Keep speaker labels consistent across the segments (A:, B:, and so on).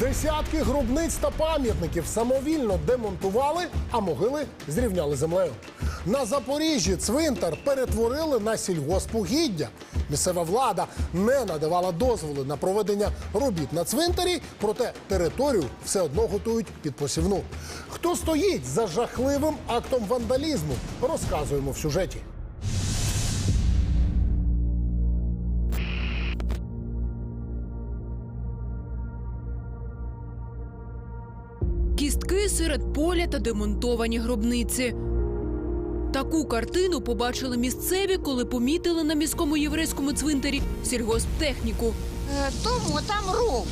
A: Десятки гробниць та пам'ятників самовільно демонтували, а могили зрівняли землею. На Запоріжжі цвинтар перетворили на сільгоспугіддя. Місцева влада не надавала дозволи на проведення робіт на цвинтарі, проте територію все одно готують під посівну. Хто стоїть за жахливим актом вандалізму, розказуємо в сюжеті.
B: Кістки серед поля та демонтовані гробниці. Таку картину побачили місцеві, коли помітили на міському єврейському цвинтарі сільгосптехніку.
C: Е, Тому там ров.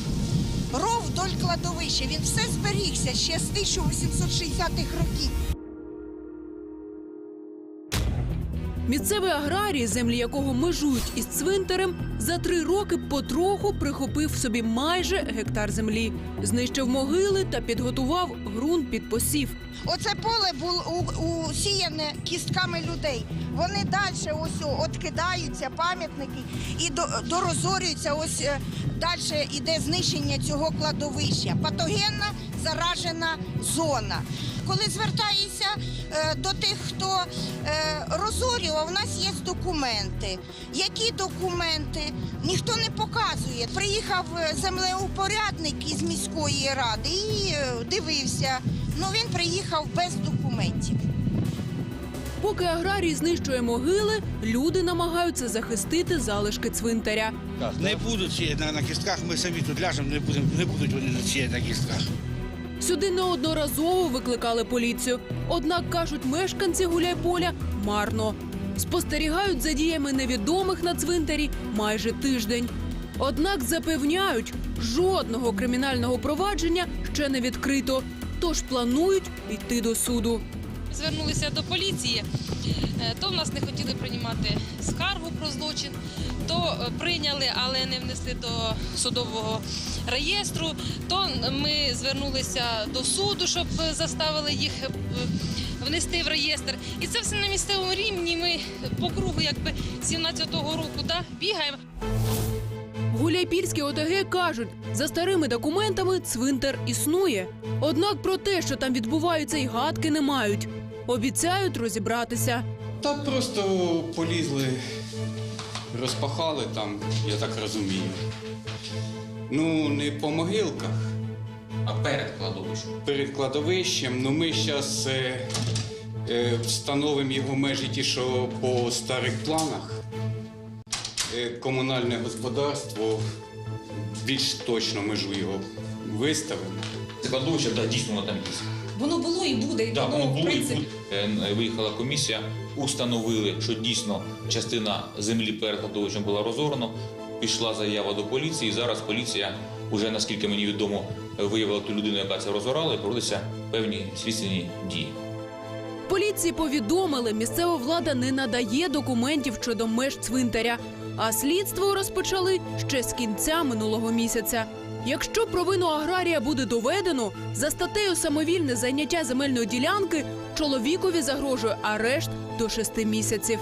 C: Ров вдоль кладовища. Він все зберігся ще з 1860-х років.
B: Місцевий аграрій, землі якого межують із цвинтарем, за три роки потроху прихопив собі майже гектар землі, знищив могили та підготував ґрунт під посів.
C: Оце поле було усіяне кістками людей. Вони далі ось откидаються, пам'ятники, і до, дорозорюються. Ось е, далі йде знищення цього кладовища. Патогенна заражена зона. Коли звертаєшся е, до тих, хто е, розорював, у нас є документи. Які документи? Ніхто не показує. Приїхав е, землеупорядник із міської ради і е, дивився. Ну він приїхав без документів.
B: Поки аграрій знищує могили, люди намагаються захистити залишки цвинтаря.
D: Не будуть сіяти на, на кістках, ми самі тут ляжемо, не, будемо, не будуть вони сіяти на кістках.
B: Сюди неодноразово викликали поліцію. Однак кажуть, мешканці гуляйполя марно спостерігають за діями невідомих на цвинтарі майже тиждень. Однак запевняють, жодного кримінального провадження ще не відкрито, тож планують йти до суду.
E: Звернулися до поліції, е, то в нас не хотіли приймати скаргу про злочин, то е, прийняли, але не внесли до судового реєстру. То ми звернулися до суду, щоб заставили їх е, внести в реєстр. І це все на місцевому рівні. Ми по кругу, якби 17-го року, да, бігаємо.
B: Гуляйпільські ОТГ кажуть, за старими документами цвинтар існує. Однак про те, що там відбувається, й гадки не мають. Обіцяють розібратися.
F: Та просто полізли, розпахали там, я так розумію. Ну, не по могилках,
G: А перед кладовищем.
F: перед кладовищем. Ну, ми зараз е, е, встановимо його межі ті, що по старих планах. Е, комунальне господарство більш точно межу його виставимо.
G: Це кладовище, да, дійсно воно там є.
H: Воно було і буде. І
G: Да,
H: воно,
G: воно
H: в
G: було і
H: принципі,
G: буде. Е, Виїхала комісія, установили, що дійсно частина землі перед кладовищем була розорена. Пішла заява до поліції. і Зараз поліція, уже наскільки мені відомо, виявила ту людину, яка це розорала, і проводяться певні слідственні дії.
B: Поліції повідомили, місцева влада не надає документів щодо меж цвинтаря, а слідство розпочали ще з кінця минулого місяця. Якщо провину аграрія буде доведено, за статтею самовільне зайняття земельної ділянки чоловікові загрожує арешт до шести місяців.